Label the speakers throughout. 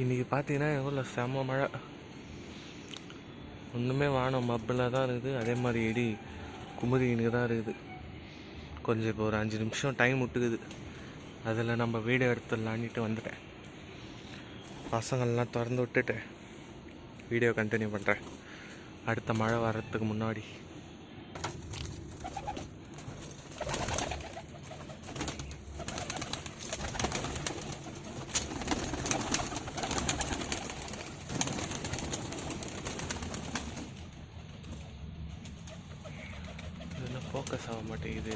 Speaker 1: இன்றைக்கி பார்த்தீங்கன்னா எங்கள் ஊரில் செம்ம மழை. ஒன்றுமே வானம் மப்பில் தான் இருக்குது. அதே மாதிரி இடி குமுறினுக்கு தான் இருக்குது. கொஞ்சம் இப்போ ஒரு அஞ்சு நிமிஷம் டைம் விட்டுக்குது அதில் நம்ம வீடியோ எடுத்துடலான்ட்டு வந்துட்டேன். பசங்கள்லாம் திறந்து விட்டுட்டு வீடியோ கண்டினியூ பண்ணுறேன் அடுத்த மழை வர்றதுக்கு முன்னாடி. ஃபோக்கஸ் ஆக மாட்டேங்குது.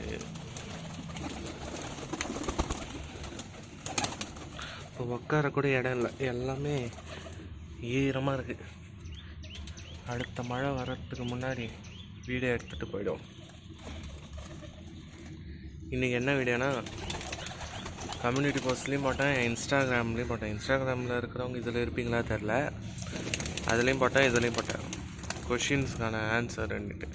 Speaker 1: இப்போ உட்கார கூட இடம் இல்லை. எல்லாமே ஈரமாக இருக்குது அடுத்த மழை வர்றதுக்கு முன்னாடி வீடியோ எடுத்துகிட்டு போயிடும். இன்றைக்கி என்ன வீடியோனா கம்யூனிட்டி போஸ்ட்லேயும் போட்டேன் இன்ஸ்டாகிராம்லேயும் போட்டேன். இன்ஸ்டாகிராமில் இருக்கிறவங்க இதில் இருப்பீங்களா தெரில அதுலேயும் போட்டேன் இதுலேயும் போட்டேன். கொஷின்ஸ்க்கான ஆன்சர்ன்னுட்டு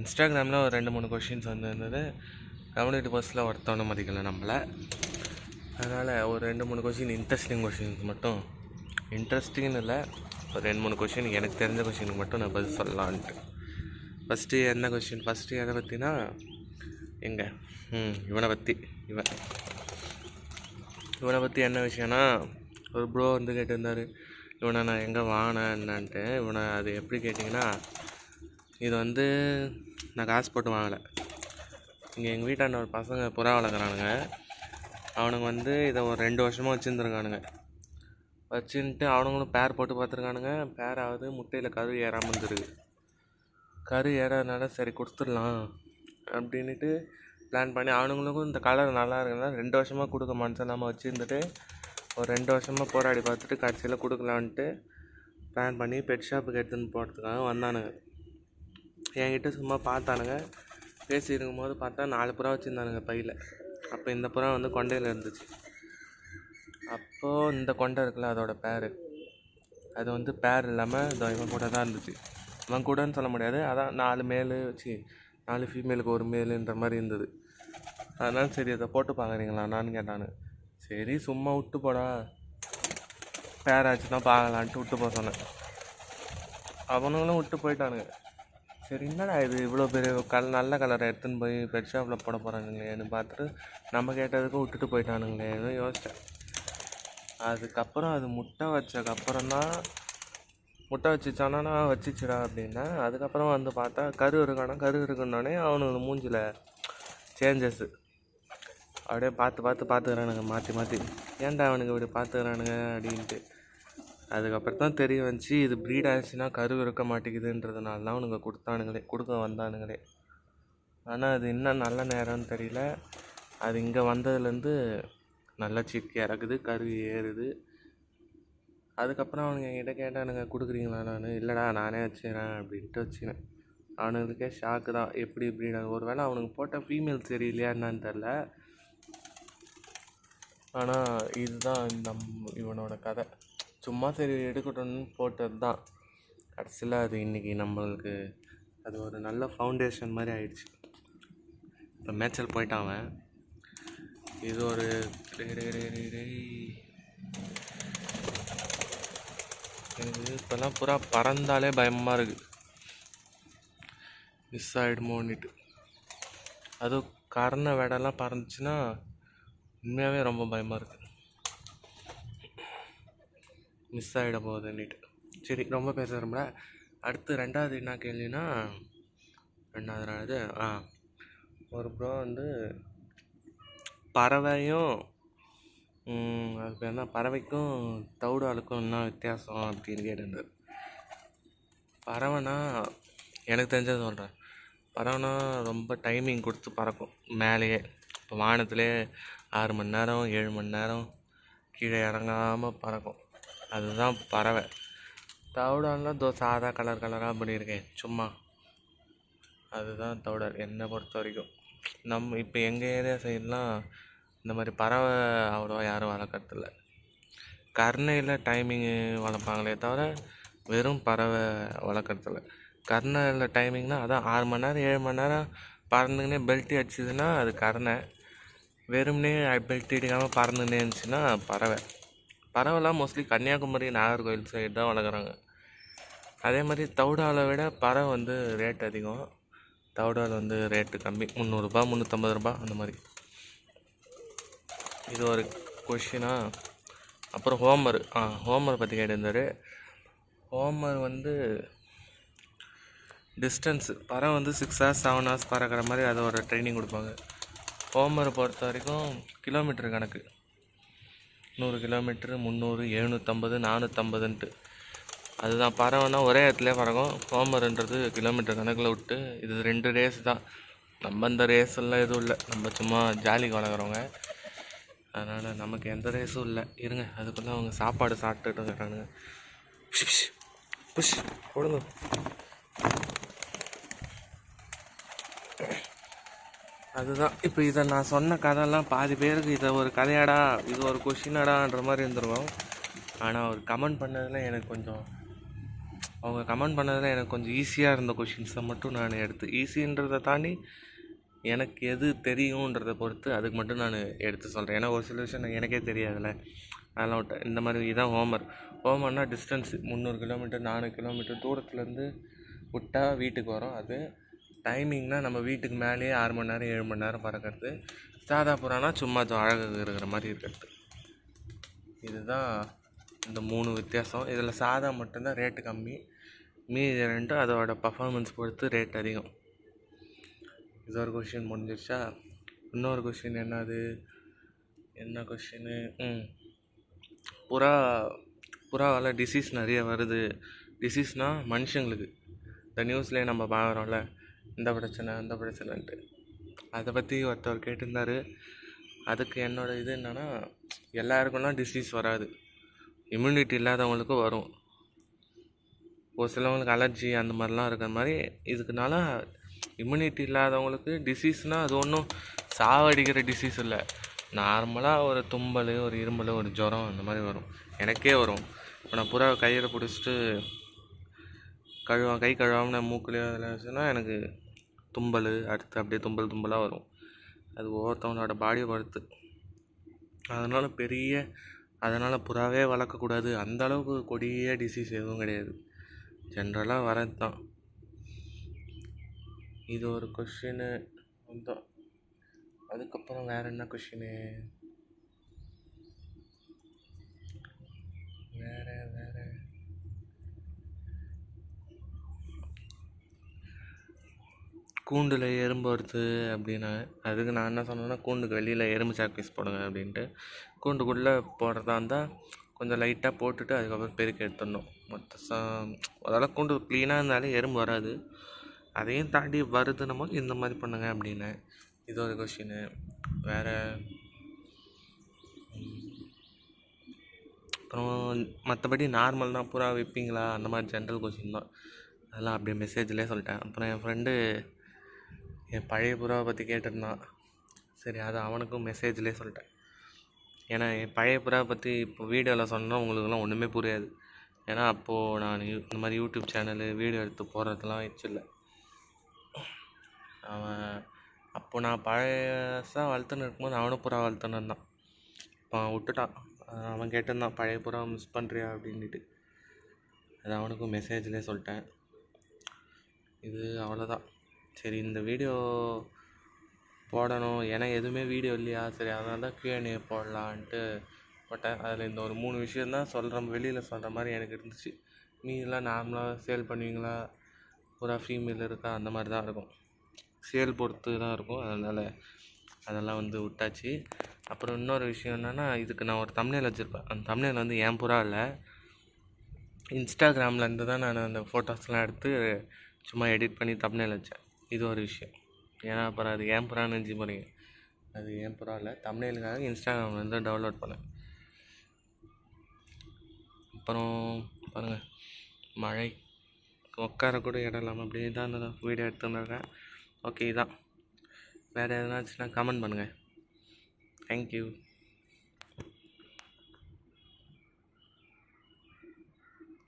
Speaker 1: இன்ஸ்டாகிராமில் ஒரு ரெண்டு மூணு கொஷின்ஸ் வந்திருந்தது. கம்யூனிட்டி பர்ஸில் ஒருத்தவனை மதிக்கலை நம்மளை. அதனால் ஒரு ரெண்டு மூணு கொஷின் இன்ட்ரெஸ்டிங் கொஷின்ஸ் மட்டும். இன்ட்ரெஸ்டிங்னு இல்லை ஒரு ரெண்டு மூணு கொஷின் எனக்கு தெரிஞ்ச கொஷினுக்கு மட்டும் நான் பதில் சொல்லலான்ட்டு. ஃபஸ்ட்டு என்ன கொஷின் ஃபஸ்ட்டு எதை பற்றினா எங்க? ம் இவனை பற்றி இவன். இவனை பற்றி என்ன விஷயம்னா ஒரு ப்ரோ வந்து கேட்டிருந்தாரு இவனை நான் எங்கே வாங்கினேன்? என்னன்ட்டு. இவனை அது எப்படி கேட்டிங்கன்னா இது வந்து நான் காசு போட்டு வாங்கலை. இங்கே எங்கள் வீட்டாண்ட ஒரு பசங்க புறா வளர்க்குறானுங்க. அவனுங்க வந்து இதை ஒரு ரெண்டு வருஷமாக வச்சுருந்துருக்கானுங்க. வச்சுன்ட்டு அவனுங்களும் பேர் போட்டு பார்த்துருக்கானுங்க பேர் ஆகுது முட்டையில் கரு ஏறாமல் இருந்துருக்கு. கரு ஏறாதனால சரி கொடுத்துடலாம் அப்படின்ட்டு பிளான் பண்ணி அவனுங்களுக்கும் இந்த கலர் நல்லா இருக்குன்னா ரெண்டு வருஷமாக கொடுக்க மனசு இல்லாமல் வச்சுருந்துட்டு ஒரு ரெண்டு வருஷமாக போராடி பார்த்துட்டு கடைசியில் கொடுக்கலான்ட்டு பிளான் பண்ணி பெட் ஷாப்புக்கு எடுத்துன்னு போகிறதுக்காக வந்தானுங்க. என்கிட்ட சும்மா பார்த்தானுங்க. பேசி இருக்கும்போது பார்த்தா நாலு புறா வச்சுருந்தானுங்க பையில். அப்போ இந்த புறா வந்து கொண்டையில் இருந்துச்சு. அப்போது இந்த கொண்டை இருக்குல்ல அதோட பேர். அது வந்து பேர் இல்லாமல் இவன் கூட தான் இருந்துச்சு. இவன் கூடன்னு சொல்ல முடியாது. அதான் நாலு மேலு வச்சு நாலு ஃபீமேலுக்கு ஒரு மேலுன்ற மாதிரி இருந்தது. அதனால சரி அதை போட்டு பார்க்குறீங்களாண்ணான்னு கேட்டானு. சரி சும்மா விட்டு போடா. பேர் ஆச்சுன்னா பார்க்கலான்ட்டு விட்டு போக சொன்னேன். அவனுங்களும் விட்டு போயிட்டானுங்க. சரி என்னடா இது? இவ்வளோ பெரிய கல் நல்ல கலரை எடுத்துன்னு போய் பெட் ஷாப்பில் போட போகிறானுங்களேன்னு பார்த்துட்டு நம்ம கேட்டதுக்கு விட்டுட்டு போயிட்டானுங்களேன்னு யோசித்தேன் அதுக்கப்புறம் அது முட்டை வச்சதுக்கப்புறம் தான் முட்டை வச்சுச்சானா வச்சுச்சுடா அப்படின்னா அதுக்கப்புறம் வந்து பார்த்தா கரு இருக்கானா கரு இருக்குன்னொடனே அவனுக்கு மூஞ்சில் சேஞ்சஸ்ஸு அப்படியே பார்த்து பார்த்து பார்த்துக்கிறானுங்க மாற்றி மாற்றி ஏன்டா அவனுக்கு இப்படி பார்த்துக்கிறானுங்க அப்படின்ட்டு. அதுக்கப்புறம் தான் தெரிய வந்துச்சு இது ப்ரீட் ஆயிடுச்சுன்னா கரு இருக்க மாட்டேங்குதுன்றதுனால தான் அவனுங்க கொடுத்தானுங்களே கொடுக்க வந்தானுங்களே. ஆனால் அது இன்னும் நல்ல நேரம்னு தெரியல. அது இங்கே வந்ததுலேருந்து நல்லா சிக்கி இறக்குது கரு ஏறுது. அதுக்கப்புறம் அவனுங்க என்கிட்ட கேட்டானுங்க கொடுக்குறீங்களா நான்? இல்லைடா நானே வச்சுக்கிறேன் அப்படின்ட்டு வச்சுக்கிறேன் அவனுங்களுக்கே ஷாக்கு தான் எப்படி இப்படின்னு ஒரு வேளை அவனுக்கு போட்ட ஃபீமேல் தெரியலையா என்னன்னு தெரில ஆனால் இதுதான் நம் இவனோட கதை. சும்மா சரி எடுக்கட்டும்னு போட்டது தான் கடைசியில் அது இன்றைக்கி நம்மளுக்கு அது ஒரு நல்ல ஃபவுண்டேஷன் மாதிரி ஆயிடுச்சு. இப்போ மேய்ச்சல் போயிட்டான் அவன். இது ஒரு எனக்கு இப்போல்லாம் பூரா பறந்தாலே பயமாக இருக்குது மிஸ் ஆகிடுமோன்னுட்டு அதுவும் கரண வேடெல்லாம் பறந்துச்சுன்னா உண்மையாகவே ரொம்ப பயமாக இருக்குது மிஸ் ஆகிட போகுதுன்னுட்டு சரி ரொம்ப பேச விரும்பல. அடுத்து ரெண்டாவது என்ன கேள்வினா ரெண்டாவது ரெண்டாவது ஆ. ஒரு ப்ரோ வந்து பறவையும் அது பேர் என்ன? பறவைக்கும் தவிடாலுக்கும் என்ன வித்தியாசம் அப்படின்னு கேட்டிருந்தார். பறவைனா எனக்கு தெரிஞ்சது சொல்கிறேன் பறவைனா ரொம்ப டைமிங் கொடுத்து பறக்கும். மேலேயே இப்போ வானத்திலே ஆறு மணி நேரம் ஏழு மணி நேரம் கீழே இறங்காமல் பறக்கும். அதுதான் பறவை. தவிடான்லாம் தோ சாதா கலர் கலராக பண்ணியிருக்கேன். சும்மா. அதுதான் தவிடர் என்னை பொறுத்த வரைக்கும். நம்ம இப்போ எங்கள் ஏரியா சைட்லாம் இந்த மாதிரி பறவை அவ்வளோவா யாரும் வளர்க்குறதில்ல. கருணையில் டைமிங்கு வளர்ப்பாங்களே தவிர வெறும் பறவை வளர்க்குறதில்ல. கருணையில் டைமிங்னால் அதான் ஆறு மணி நேரம் ஏழு மணி நேரம் பறந்துக்கினே பெல்ட் அடிச்சதுன்னா அது கருணை. வெறும்னே பெல்ட் அடிக்காமல் பறந்துக்கினே இருந்துச்சுன்னா பறவை. பறவைலாம் மோஸ்ட்லி கன்னியாகுமரி நாகர்கோவில் சைடு தான் வளர்க்குறாங்க. அதே மாதிரி தவுடாவில் விட பறவை வந்து ரேட் அதிகம். தவுடாவில் வந்து ரேட்டு கம்மி. முந்நூறுரூபா முந்நூற்றம்பது ரூபா அந்த மாதிரி. இது ஒரு கொஷினா அப்புறம் ஹோமர் ஆ ஹோமர் பற்றி கேட்டிருந்தார். ஹோமர் வந்து டிஸ்டன்ஸு பறவை வந்து சிக்ஸ் ஹவர்ஸ் செவன் ஹவர்ஸ் பறக்கிற மாதிரி அதை ஒரு ட்ரைனிங் கொடுப்பாங்க. ஹோமரை பொறுத்த வரைக்கும் கிலோமீட்டர் கணக்கு. நூறு கிலோமீட்ரு முந்நூறு எழுநூற்றம்பது நானூற்றம்பதுன்ட்டு அதுதான் பறவைனா ஒரே இடத்துல பறக்கும். ஹோமருன்றது கிலோமீட்டர் கணக்கில் விட்டு இது ரெண்டு ரேஸ் தான். நம்ம இந்த ரேஸ் எல்லாம் எதுவும் இல்லை. நம்ம சும்மா ஜாலிக்கு வளர்க்குறவங்க. அதனால் நமக்கு எந்த ரேஸும் இல்லை. இருங்க அதுக்குள்ளே அவங்க சாப்பாடு சாப்பிட்டுட்டு இருக்கிறானுங்க புஷ் புஷ் புஷ் கொடுங்க அதுதான். இப்போ இதை நான் சொன்ன கதைலாம் பாதி பேருக்கு இதை ஒரு கதையாடா இது ஒரு கொஷினாடான்ற மாதிரி இருந்துருக்கும். ஆனால் அவர் கமெண்ட் பண்ணதில் எனக்கு கொஞ்சம் அவங்க கமெண்ட் பண்ணதில் எனக்கு கொஞ்சம் ஈஸியாக இருந்த கொஷின்ஸை மட்டும் நான் எடுத்து ஈஸின்றதை தாண்டி எனக்கு எது தெரியுன்றதை பொறுத்து அதுக்கு மட்டும் நான் எடுத்து சொல்கிறேன் ஏன்னா ஒரு சில விஷயம் எனக்கே தெரியாதுல்ல. அதெல்லாம் விட்டேன் இந்த மாதிரி இதான் ஹோமர் ஹோமர்னால் டிஸ்டன்ஸு முந்நூறு கிலோமீட்டர் நானூறு கிலோமீட்டர் தூரத்துலேருந்து விட்டா வீட்டுக்கு வரும். அது டைமிங்னால் நம்ம வீட்டுக்கு மேலேயே ஆறு மணி நேரம் ஏழு மணி நேரம் பறக்கிறது. சாதா புறானா சும்மா அழகாக இருக்கிற மாதிரி இருக்கிறது. இதுதான் இந்த மூணு வித்தியாசம். இதில் சாதா மட்டும்தான் ரேட்டு கம்மி. மீதி ரெண்டும் அதோட பர்ஃபார்மன்ஸ் பொறுத்து ரேட் அதிகம். இது ஒரு கொஷின் முடிஞ்சிருச்சா? இன்னொரு கொஷின் என்னது? என்ன கொஷின்னு ம். புறா புறாவால் டிசீஸ் நிறைய வருது. டிசீஸ்னால் மனுஷங்களுக்கு. இந்த நியூஸ்லேயே நம்ம பார்க்குறோம்ல. இந்த பிரச்சனை அந்த பிரச்சனைன்ட்டு. அதை பற்றி ஒருத்தவர் கேட்டிருந்தாரு. அதுக்கு என்னோட இது என்னென்னா எல்லாருக்கும்லாம் டிசீஸ் வராது. இம்யூனிட்டி இல்லாதவங்களுக்கு வரும். ஒரு சிலவங்களுக்கு அலர்ஜி அந்த மாதிரிலாம் இருக்கிற மாதிரி இதுக்குனால இம்யூனிட்டி இல்லாதவங்களுக்கு டிசீஸ்னால் அது ஒன்றும் சாவடிக்கிற டிசீஸ் இல்லை. நார்மலாக ஒரு தும்பல் ஒரு இரும்பல் ஒரு ஜுரம் அந்த மாதிரி வரும். எனக்கே வரும். இப்போ நான் புறா கையில் பிடிச்சிட்டு கழுவ கை கழுவாமல் மூக்கிலையோ அதில் வச்சுன்னா எனக்கு தும்பல் அடுத்து அப்படியே தும்பல் தும்பலாக வரும். அது ஒவ்வொருத்தவங்களோட பாடியை பொறுத்து. அதனால் பெரிய அதனால் புறாவே வளர்க்கக்கூடாது. அந்த அளவுக்கு கொடிய டிசீஸ் எதுவும் கிடையாது. ஜென்ரலாக வரது தான் இது ஒரு கொஷினு வந்தோம் அதுக்கப்புறம் வேறு என்ன கொஷினு வேறு வேறு கூண்டில் எறும்பு வருது அப்படின்னா அதுக்கு நான் என்ன சொன்னேன்னா கூண்டுக்கு வெளியில் எறும்பு சாக்பீஸ் போடுங்க அப்படின்ட்டு. கூண்டுக்குள்ளே போடுறதா இருந்தால் கொஞ்சம் லைட்டாக போட்டுட்டு அதுக்கப்புறம் பெருக்கி எடுத்துடணும். மொத்த சா அதெல்லாம் கூண்டு க்ளீனாக இருந்தாலே எறும்பு வராது. அதையும் தாண்டி வருதுன்னும் போது இந்த மாதிரி பண்ணுங்க அப்படின்னு. இது ஒரு கொஷினு வேறு அப்புறம் மற்றபடி நார்மல் தான் புறா விற்பீங்களா அந்த மாதிரி ஜென்ரல் கொஷின் தான். அதெல்லாம் அப்படியே மெசேஜ்லேயே சொல்லிட்டேன். அப்புறம் என் ஃப்ரெண்டு என் பழைய புறாவை பற்றி கேட்டிருந்தான். சரி அது அவனுக்கும் மெசேஜ்லேயே சொல்லிட்டேன். ஏன்னா என் பழைய புறாவை பற்றி இப்போ வீடியோவில் சொன்னால் உங்களுக்குலாம் ஒன்றுமே புரியாது. ஏன்னா அப்போது நான் இந்த மாதிரி யூடியூப் சேனலு வீடியோ எடுத்து போடுறதுலாம் இல்லை. அவன் அப்போது நான் பழையசாக வளர்த்துன்னு இருக்கும்போது அவனும் புறா வளர்த்துன்னு இருந்தான். இப்போ அவன் விட்டுட்டான். அவன் கேட்டிருந்தான் பழைய புறா மிஸ் பண்ணுறியா அப்படின்ட்டு அது அவனுக்கும் மெசேஜ்லேயே சொல்லிட்டேன். இது அவ்வளோதான் சரி இந்த வீடியோ போடணும். ஏன்னா எதுவுமே வீடியோ இல்லையா? சரி அதனால தான் Q&A போடலான்ட்டு போட்டேன். அதில் இந்த ஒரு மூணு விஷயந்தான் சொல்கிற வெளியில் சொல்கிற மாதிரி எனக்கு இருந்துச்சு. மீதிலாம் நார்மலாக சேல் பண்ணுவீங்களா? பூரா ஃபீமேல் இருக்கா? அந்த மாதிரி தான் இருக்கும். சேல் பொறுத்து தான் இருக்கும். அதனால் அதெல்லாம் வந்து விட்டாச்சு. அப்புறம் இன்னொரு விஷயம் என்னென்னா இதுக்கு நான் ஒரு தமிழில் வச்சுருப்பேன். அந்த தமிழில் வந்து என் புறா இல்லை இன்ஸ்டாகிராம்லேருந்து தான் நான் அந்த ஃபோட்டோஸ்லாம் எடுத்து சும்மா எடிட் பண்ணி தமிழில் வச்சேன். இது ஒரு விஷயம். ஏன்னா அப்புறம் அது ஏன் புறான்னு நினச்சி போகிறீங்க அது ஏன் புறா இல்லை இன்ஸ்டாகிராம் இன்ஸ்டாகிராம்லேருந்து டவுன்லோட் பண்ணேன். அப்புறம் பாருங்கள் மழை உட்கார கூட இடம் இல்லாமல் அப்படியே தான் இந்த வீடியோ எடுத்துருக்கேன் ஓகே இதான். வேறு எதனாச்சுன்னா கமெண்ட் பண்ணுங்கள் தேங்க்யூ